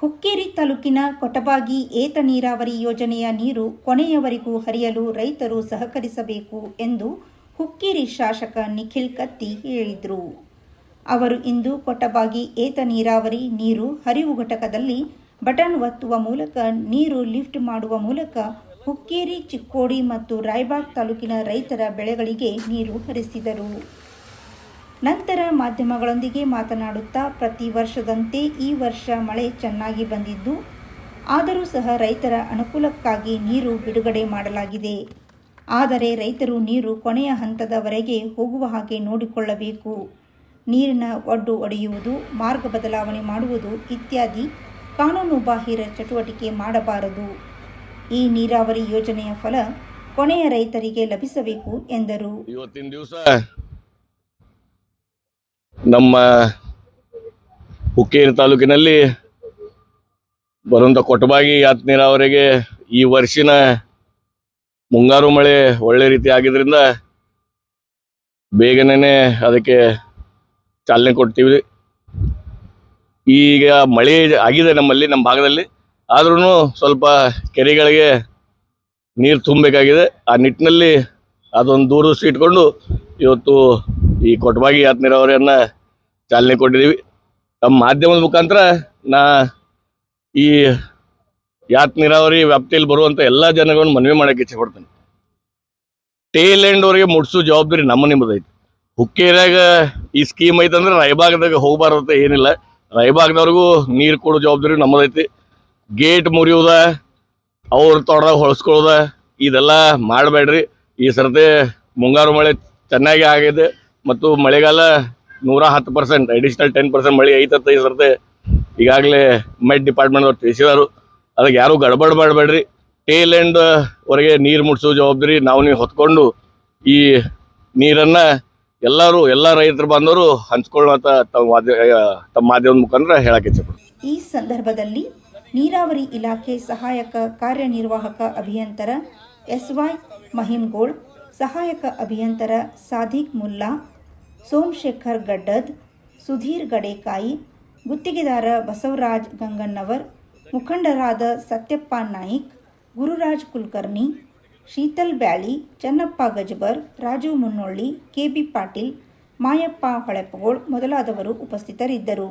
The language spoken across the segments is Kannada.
ಹುಕ್ಕೇರಿ ತಾಲೂಕಿನ ಕೊಟಬಾಗಿ ಏತ ನೀರಾವರಿ ಯೋಜನೆಯ ನೀರು ಕೊನೆಯವರೆಗೂ ಹರಿಯಲು ರೈತರು ಸಹಕರಿಸಬೇಕು ಎಂದು ಹುಕ್ಕೇರಿ ಶಾಸಕ ನಿಖಿಲ್ ಕತ್ತಿ ಹೇಳಿದರು. ಅವರು ಇಂದು ಕೊಟಬಾಗಿ ಏತ ನೀರಾವರಿ ನೀರು ಹರಿವು ಘಟಕದಲ್ಲಿ ಬಟನ್ ಒತ್ತುವ ಮೂಲಕ ನೀರು ಲಿಫ್ಟ್ ಮಾಡುವ ಮೂಲಕ ಹುಕ್ಕೇರಿ ಚಿಕ್ಕೋಡಿ ಮತ್ತು ರಾಯಬಾಗ್ ತಾಲೂಕಿನ ರೈತರ ಬೆಳೆಗಳಿಗೆ ನೀರು ಹರಿಸಿದರು. ನಂತರ ಮಾಧ್ಯಮಗಳೊಂದಿಗೆ ಮಾತನಾಡುತ್ತಾ ಪ್ರತಿ ವರ್ಷದಂತೆ ಈ ವರ್ಷ ಮಳೆ ಚೆನ್ನಾಗಿ ಬಂದಿದ್ದು, ಆದರೂ ಸಹ ರೈತರ ಅನುಕೂಲಕ್ಕಾಗಿ ನೀರು ಬಿಡುಗಡೆ ಮಾಡಲಾಗಿದೆ. ಆದರೆ ರೈತರು ನೀರು ಕೊನೆಯ ಹಂತದವರೆಗೆ ಹೋಗುವ ಹಾಗೆ ನೋಡಿಕೊಳ್ಳಬೇಕು. ನೀರಿನ ಒಡ್ಡು ಒಡೆಯುವುದು, ಮಾರ್ಗ ಬದಲಾವಣೆ ಮಾಡುವುದು ಇತ್ಯಾದಿ ಕಾನೂನುಬಾಹಿರ ಚಟುವಟಿಕೆ ಮಾಡಬಾರದು. ಈ ನೀರಾವರಿ ಯೋಜನೆಯ ಫಲ ಕೊನೆಯ ರೈತರಿಗೆ ಲಭಿಸಬೇಕು ಎಂದರು. ಇವತ್ತಿನ ದಿವಸ ನಮ್ಮ ಹುಕ್ಕೇರಿ ತಾಲೂಕಿನಲ್ಲಿ ಬರುವಂಥ ಕೊಟ್ಟಬಾಗಿ ಯಾತ್ ನೀರಾವರಿಗೆ ಈ ವರ್ಷಿನ ಮುಂಗಾರು ಮಳೆ ಒಳ್ಳೆ ರೀತಿ ಆಗಿದ್ರಿಂದ ಬೇಗನೆ ಅದಕ್ಕೆ ಚಾಲನೆ ಕೊಡ್ತೀವಿ. ಈಗ ಮಳೆ ಆಗಿದೆ ನಮ್ಮಲ್ಲಿ, ನಮ್ಮ ಭಾಗದಲ್ಲಿ. ಆದ್ರೂ ಸ್ವಲ್ಪ ಕೆರೆಗಳಿಗೆ ನೀರು ತುಂಬಬೇಕಾಗಿದೆ. ಆ ನಿಟ್ಟಿನಲ್ಲಿ ಅದೊಂದು ದೂರದಷ್ಟು ಇಟ್ಕೊಂಡು ಇವತ್ತು ಈ ಕೊಟಬಾಗಿ ಯಾತ್ ನೀರಾವರಿಯನ್ನ ಚಾಲನೆ ಕೊಟ್ಟಿದ್ದೀವಿ. ತಮ್ಮ ಮಾಧ್ಯಮದ ಮುಖಾಂತರ ನಾ ಈ ಯಾತ್ ನೀರಾವರಿ ವ್ಯಾಪ್ತಿಯಲ್ಲಿ ಬರುವಂಥ ಎಲ್ಲ ಜನಗಳನ್ನು ಮನವಿ ಮಾಡಕ್ಕೆ ಇಚ್ಛೆ ಕೊಡ್ತೇನೆ ಟೇಲ್ ಎಂಡ್ ಅವರಿಗೆ ಮುಟ್ಸೋ ಜವಾಬ್ದಾರಿ ನಮ್ಮ ನಿಮ್ಮದೈತಿ ಹುಕ್ಕೇರಿಯಾಗ ಈ ಸ್ಕೀಮ್ ಐತಂದ್ರೆ ರಾಯಬಾಗದಾಗ ಹೋಗಬಾರ್ದಂತ ಏನಿಲ್ಲ. ರಾಯಭಾಗದವ್ರಿಗೂ ನೀರು ಕೊಡೋ ಜವಾಬ್ದಾರಿ ನಮ್ಮದೈತಿ ಗೇಟ್ ಮುರಿಯೋದ, ಅವ್ರ ತೋಟದಾಗ ಹೊಳಸ್ಕೊಳ್ಳೋದ, ಇದೆಲ್ಲ ಮಾಡಬೇಡ್ರಿ. ಈ ಸರ್ತಿ ಮುಂಗಾರು ಮಳೆ ಚೆನ್ನಾಗಿ ಆಗಿದೆ. ಮತ್ತು ಮಳೆಗಾಲ ನೂರ ಹತ್ತು ಪರ್ಸೆಂಟ್ ಅಡಿಷನಲ್ ಟೆನ್ ಪರ್ಸೆಂಟ್ ಮಳೆ ಐತತ್ತ ಈ ಸರ್ತಿ ಈಗಾಗಲೇ ಮೆಡ್ ಡಿಪಾರ್ಟ್ಮೆಂಟ್ ಅವ್ರು ತಿಳಿಸಿದಾರು. ಅದಕ್ಕೆ ಯಾರೂ ಗಡಬಡ ಮಾಡಬೇಡ್ರಿ. ಟೇಲ್ ಎಂಡ್ ವರೆಗೆ ನೀರು ಮುಟ್ಸೋ ಜವಾಬ್ದಾರಿ ನಾವು ನೀವು ಹೊತ್ಕೊಂಡು ಈ ನೀರನ್ನು ಎಲ್ಲರೂ, ಎಲ್ಲ ರೈತರು ಬಂದವರು ಹಂಚ್ಕೊಳ್ಳುವಂತ ತಮ್ಮ ತಮ್ಮ ಮಾಧ್ಯಮದ ಮುಖಾಂತರ ಹೇಳಕ್ಕೆ ಈ ಸಂದರ್ಭದಲ್ಲಿ ನೀರಾವರಿ ಇಲಾಖೆ ಸಹಾಯಕ ಕಾರ್ಯನಿರ್ವಾಹಕ ಅಭಿಯಂತರ ಎಸ್ ವೈ ಮಹಿಮ್ಗೋಳ್, ಸಹಾಯಕ ಅಭಿಯಂತರ ಸಾದಿಕ್ ಮುಲ್ಲಾ ಸೋಮಶೇಖರ್ ಗಡ್ಡದ್, ಸುಧೀರ್ ಗಡೇಕಾಯಿ, ಗುತ್ತಿಗೆದಾರ ಬಸವರಾಜ್ ಗಂಗನ್ನವರ್ ಮುಖಂಡರಾದ ಸತ್ಯಪ್ಪ ನಾಯಿಕ್, ಗುರುರಾಜ್ ಕುಲಕರ್ಣಿ, ಶೀತಲ್ ಬ್ಯಾಳಿ, ಚನ್ನಪ್ಪ ಗಜಬರ್, ರಾಜು ಮುನ್ನೊಳ್ಳಿ ಕೆಬಿ ಪಾಟೀಲ್, ಮಾಯಪ್ಪ ಹೊಳೆಪಗೋಳ್ ಮೊದಲಾದವರು ಉಪಸ್ಥಿತರಿದ್ದರು.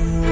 Bye.